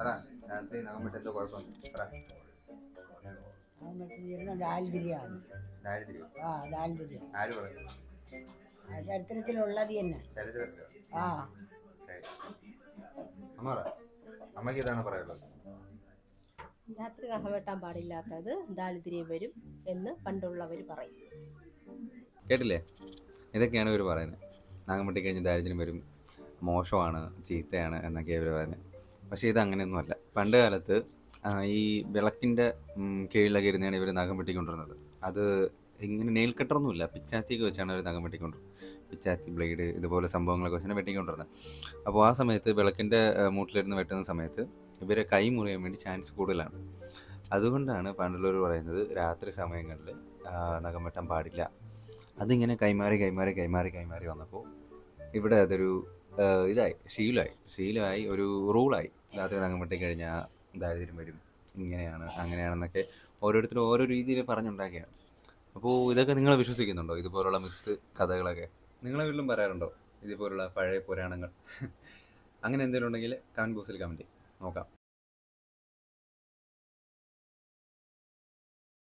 പറ രാത്രി നഖം പറ. ദാരിദ്ര്യമാണ്. ദാരിദ്ര്യം? ആ ദാരിദ്ര്യം. ആര് പറഞ്ഞു? ചരിത്രത്തിലുള്ളത് തന്നെ. ചരിത്രത്തിലോ? ആ. ശരി. അമ്മ പറ. അമ്മയ്ക്ക് ഇതാണ് പറയാനുള്ളത്. രാത്രി നഖ വെട്ടാൻ പാടില്ലാത്തത് ദാരിദ്ര്യം വരും എന്ന് പണ്ടുള്ളവർ പറയും. കേട്ടില്ലേ? ഇതൊക്കെയാണ് ഇവർ പറയുന്നത്. നാഗമ്പട്ടി കഴിഞ്ഞ് ദാരിദ്ര്യം വരും. മോശമാണ് ചീത്തയാണ് എന്നൊക്കെ ഇവർ പറയുന്നത്. പക്ഷേ ഇത് അങ്ങനെയൊന്നുമല്ല. പണ്ട് കാലത്ത് ഈ വിളക്കിന്റെ കീഴിലൊക്കെ ഇരുന്നാണ് ഇവർ നഖം വെട്ടിക്കൊണ്ടിരുന്നത് അത് ഇങ്ങനെ നെയിൽ കട്ടറൊന്നുമില്ല പിച്ചാത്തിയൊക്കെ വെച്ചാണ് അവർ നഖം വെട്ടിക്കൊണ്ടിരുന്നത് പിച്ചാത്തി ബ്ലേഡ് ഇതുപോലെ സംഭവങ്ങളൊക്കെ വെച്ചാണ് വെട്ടിക്കൊണ്ടിരുന്നത് അപ്പോൾ ആ സമയത്ത് വിളക്കിന്റെ മൂട്ടിലിരുന്ന് വെട്ടുന്ന സമയത്ത് ഇവരെ കൈ മുറിയാൻ വേണ്ടി ചാൻസ് കൂടുതലാണ്. അതുകൊണ്ടാണ് പണ്ടുള്ളവർ പറയുന്നത് രാത്രി സമയങ്ങളിൽ നഖം വെട്ടാൻ പാടില്ല. അതിങ്ങനെ കൈമാറി കൈമാറി കൈമാറി കൈമാറി വന്നപ്പോൾ ഇവിടെ അതൊരു ഇതായി ശീലമായി. ശീലമായി ഒരു റൂളായി. രാത്രി തങ്ങുമ്പോട്ടേ കഴിഞ്ഞാൽ ദാരിദ്ര്യം വരും. ഇങ്ങനെയാണ് അങ്ങനെയാണെന്നൊക്കെ ഓരോരുത്തരും ഓരോ രീതിയിൽ പറഞ്ഞുണ്ടാക്കിയാണ്. അപ്പോൾ ഇതൊക്കെ നിങ്ങൾ വിശ്വസിക്കുന്നുണ്ടോ? ഇതുപോലുള്ള മിത്ത് കഥകളൊക്കെ? നിങ്ങളെ വീട്ടിലും പറയാറുണ്ടോ? ഇതുപോലുള്ള പഴയ പുരാണങ്ങൾ? അങ്ങനെ എന്തെങ്കിലും ഉണ്ടെങ്കിൽ കമന്റ് ബോക്സിൽ കമന്റ് നോക്കാം.